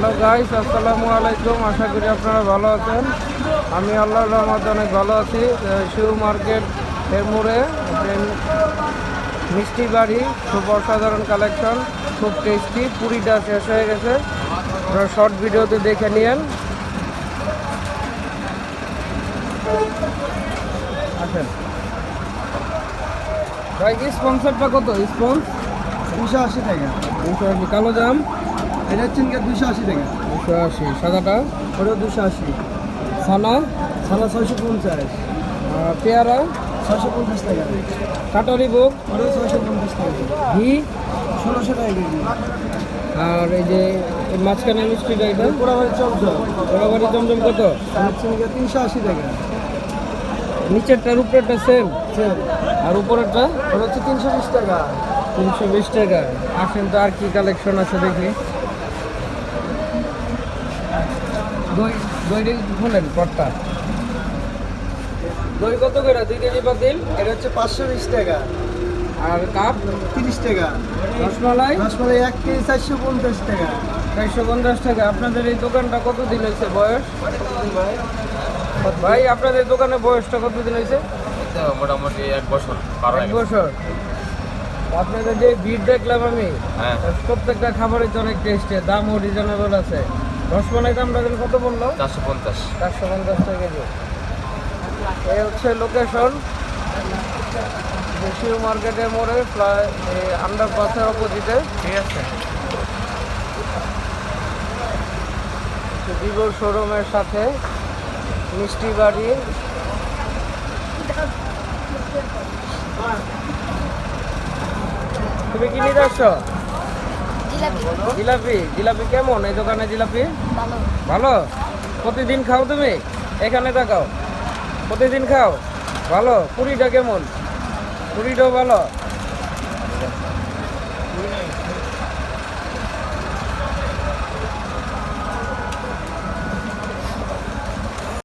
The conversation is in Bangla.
হ্যালো গাইস আসসালামু আলাইকুম। আশা করি আপনারা ভালো আছেন। আমি আল্লাহর রহমতে অনেক ভালো আছি। শিউ মার্কেট এর মোড়ে মিষ্টি বাড়ি খুব অসাধারণ কালেকশন খুব টেস্টি পুরিটা শেষ হয়ে গেছে। আপনারা শর্ট ভিডিওতে দেখে নিয়েন। আসেন। ভাই স্পন্সরটা কত? স্পন্স দুশো আশি টাকা। দুশো আশি কালো জাম? এটা চিনকে দুশো আশি টাকা। দুশো আশি সাদাটা? ওটা দুশো আশি। ছানা? সাদা ছয়শো পঞ্চাশ। আর পেয়ারা? ছয়শো পঞ্চাশ টাকা। কাটারি বুক? ওটা ছয়শো পঞ্চাশ টাকা। ঘি? ষোলোশো টাকা কেজি। আর এই যে মাঝখানে মিষ্টিটা এটা? পোড়াবাড়ি চপচপ বরাবরই জমজম কত? তিনশো আশি টাকা। নিচেরটার উপরেরটা সেম সেম আর উপরেরটা? ওটা হচ্ছে তিনশো বিশ টাকা। তিনশো বিশ টাকা। আসেন তো আর কি কালেকশন আছে দেখি। দই দইটা কটটা দই কত করে? দুই কেজি বাতিল এটা হচ্ছে পাঁচশো বিশ টাকা। আর কাপ? তিরিশ টাকা। রসমালাই? রসমালাই এক কেজি চারশো পঞ্চাশ টাকা। চারশো পঞ্চাশ টাকা। আপনাদের এই দোকানটা কতদিন হয়েছে বয়স? ভাই আপনাদের দোকানে বয়সটা কতদিন হয়েছে? মোটামুটি এক বছর এক বছর। আপনাদের যে ভিড় দেখলাম আমি হ্যাঁ। প্রত্যেকটা খাবারের অনেক টেস্টি দামও রিজনেবল আছে। রসমালাই দামটা কিন্তু কত বলল? চারশো পঞ্চাশ। চারশো পঞ্চাশ টাকা কেজি। এই হচ্ছে লোকেশন দেশীয় মার্কেটের মোড়ে প্রায় আন্ডার পাসের অপোজিটে। ঠিক আছে। ভিভো শোরুমের সাথে মিষ্টি বাড়ি। তুমি কি নিতে আসছো? জিলাপি। জিলাপি? কেমন? এই দোকানে জিলাপি? ভালো। ভালো? প্রতিদিন খাও তুমি? এখানে দেখাও। প্রতিদিন খাও? ভালো? পুরিটা কেমন? পুরিটাও ভালো?